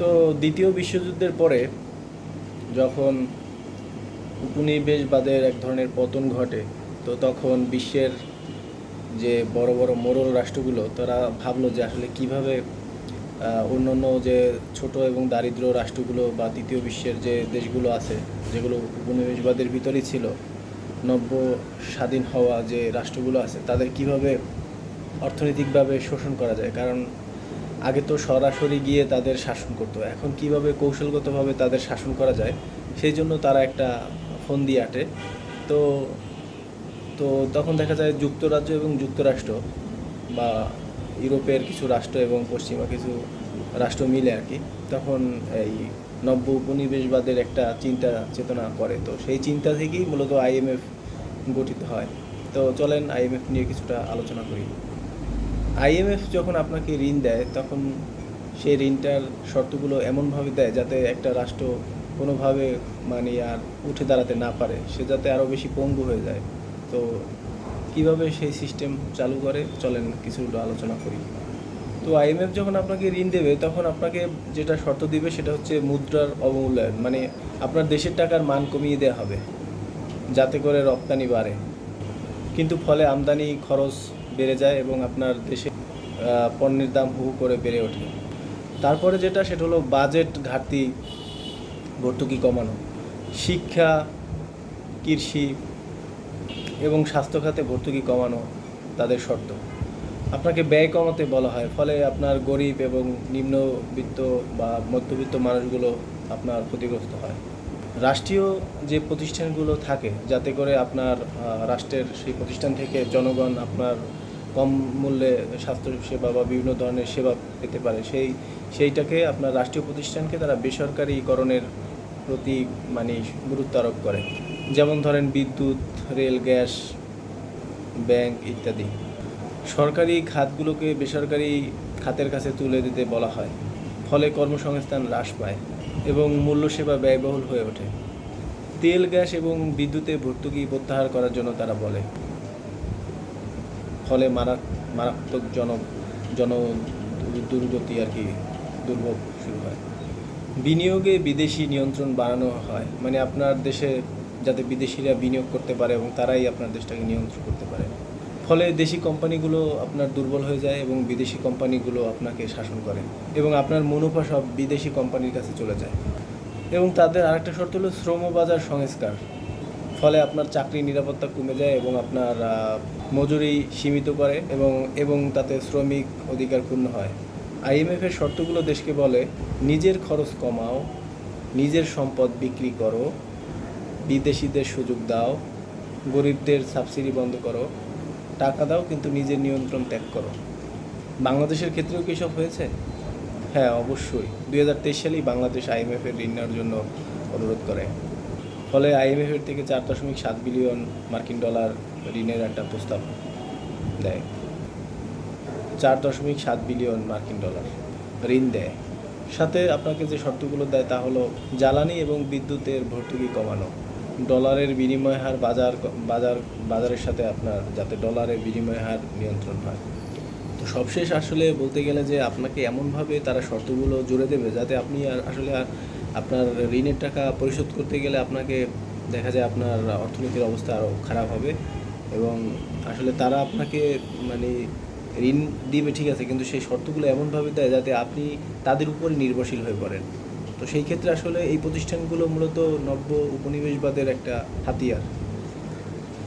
তো দ্বিতীয় বিশ্বযুদ্ধের পরে যখন উপনিবেশবাদের এক ধরনের পতন ঘটে, তো তখন বিশ্বের যে বড় বড় মোড়ল রাষ্ট্রগুলো, তারা ভাবলো যে আসলে কীভাবে অন্যান্য যে ছোট এবং দারিদ্র রাষ্ট্রগুলো বা তৃতীয় বিশ্বের যে দেশগুলো আছে, যেগুলো উপনিবেশবাদের ভিতরেই ছিল, নব্য স্বাধীন হওয়া যে রাষ্ট্রগুলো আছে, তাদের কীভাবে অর্থনৈতিকভাবে শোষণ করা যায়? কারণ আগে তো সরাসরি গিয়ে তাদের শাসন করতো। এখন কীভাবে কৌশলগতভাবে তাদের শাসন করা যায়, সেই জন্য তারা একটা ফোন দিয়ে আটে। তো তো তখন দেখা যায় যুক্তরাজ্য এবং যুক্তরাষ্ট্র বা ইউরোপের কিছু রাষ্ট্র এবং পশ্চিমা কিছু রাষ্ট্র মিলে আর কি, তখন এই নব্য উপনিবেশবাদের একটা চিন্তা চেতনা করে। তো সেই চিন্তা থেকেই মূলত আইএমএফ গঠিত হয়। তো চলেন আইএমএফ নিয়ে কিছুটা আলোচনা করি। আইএমএফ যখন আপনাকে ঋণ দেয়, তখন সেই ঋণটার শর্তগুলো এমনভাবে দেয় যাতে একটা রাষ্ট্র কোনোভাবে মানে আর উঠে দাঁড়াতে না পারে। সে যাতে আরও বেশি পঙ্গু হয়ে যায়। তো কীভাবে সেই সিস্টেম চালু করে? চলেন কিছু আলোচনা করি। তো আইএমএফ যখন আপনাকে ঋণ দেবে, তখন আপনাকে যেটা শর্ত দিবে সেটা হচ্ছে মুদ্রার অবমূল্যায়ন। মানে আপনার দেশের টাকার মান কমিয়ে দেওয়া হবে, যাতে করে রপ্তানি বাড়ে। কিন্তু ফলে আমদানি, খরচ বেড়ে যায় এবং আপনার দেশে পণ্যের দাম হু করে বেড়ে ওঠে। তারপরে যেটা, সেটা হলো বাজেট ঘাটতি, ভর্তুকি কমানো, শিক্ষা, কৃষি এবং স্বাস্থ্য খাতে ভর্তুকি কমানো তাদের শর্ত। আপনাকে ব্যয় কমাতে বলা হয়, ফলে আপনার গরিব এবং নিম্নবিত্ত বা মধ্যবিত্ত মানুষগুলো আপনার ক্ষতিগ্রস্ত হয়। রাষ্ট্রীয় যে প্রতিষ্ঠানগুলো থাকে, যাতে করে আপনার রাষ্ট্রের সেই প্রতিষ্ঠান থেকে জনগণ আপনার কম মূল্যে স্বাস্থ্য সেবা বা বিভিন্ন ধরনের সেবা পেতে পারে। সেই, সেইটাকে আপনার রাষ্ট্রীয় প্রতিষ্ঠানকে তারা বেসরকারীকরণের প্রতি মানে গুরুত্ব আরোপ করে। যেমন ধরেন বিদ্যুৎ, রেল, গ্যাস, ব্যাংক ইত্যাদি। সরকারি খাতগুলোকে বেসরকারি খাতের কাছে তুলে দিতে বলা হয়। ফলে কর্মসংস্থান হ্রাস পায় এবং মূল্য সেবা ব্যয়বহুল হয়ে ওঠে। তেল, গ্যাস এবং বিদ্যুতে ভর্তুকি প্রত্যাহার করার জন্য তারা বলে। ফলে মারাত মারাত্মক জন জন দুর্গতি আর কি দুর্ভোগ শুরু হয়। বিনিয়োগে বিদেশি নিয়ন্ত্রণ বাড়ানো হয়। মানে আপনার দেশে যাতে বিদেশিরা বিনিয়োগ করতে পারে এবং তারাই আপনার দেশটাকে নিয়ন্ত্রণ করতে পারে। ফলে দেশি কোম্পানিগুলো আপনার দুর্বল হয়ে যায় এবং বিদেশি কোম্পানিগুলো আপনাকে শাসন করে এবং আপনার মুনাফা সব বিদেশি কোম্পানির কাছে চলে যায়। এবং তাদের আরেকটা শর্ত হলো শ্রম বাজার সংস্কার। ফলে আপনার চাকরির নিরাপত্তা কমে যায় এবং আপনার মজুরি সীমিত করে এবং এবং তাতে শ্রমিক অধিকার পূর্ণ হয়। আইএমএফ এর শর্তগুলো দেশকে বলে, নিজের খরচ কমাও, নিজের সম্পদ বিক্রি করো, বিদেশিদের সুযোগ দাও, গরিবদের সাবসিডি বন্ধ করো, টাকা দাও কিন্তু নিজের নিয়ন্ত্রণ ত্যাগ করো। বাংলাদেশের ক্ষেত্রেও কি সব হয়েছে? হ্যাঁ অবশ্যই। দুই হাজার তেইশ সালেই বাংলাদেশ আইএমএফ এর ঋণ নেওয়ার জন্য অনুরোধ করে। ফলে আইএমএফ এর থেকে চার দশমিক সাত বিলিয়ন মার্কিন ডলার ঋণের একটা প্রস্তাব দেয়। চার দশমিক সাত বিলিয়ন মার্কিন ডলার ঋণ দেয়। সাথে আপনাকে যে শর্তগুলো দেয় তা হলো জ্বালানি এবং বিদ্যুতের ভর্তুকি কমানো। ডলারের বিনিময় হার বাজার বাজার বাজারের সাথে আপনার যাতে ডলারের বিনিময় হার নিয়ন্ত্রণ হয়। তো সবশেষ আসলে বলতে গেলে যে আপনাকে এমনভাবে তারা শর্তগুলো জুড়ে দেবে যাতে আপনি আর আসলে আপনার ঋণের টাকা পরিশোধ করতে গেলে আপনাকে দেখা যায় আপনার অর্থনীতির অবস্থা আরও খারাপ হবে এবং আসলে তারা আপনাকে মানে ঋণ দিবে ঠিক আছে, কিন্তু সেই শর্তগুলো এমনভাবে দেয় যাতে আপনি তাদের উপরে নির্ভরশীল হয়ে পড়েন। তো সেই ক্ষেত্রে আসলে এই প্রতিষ্ঠানগুলো মূলত নব্য উপনিবেশবাদের একটা হাতিয়ার।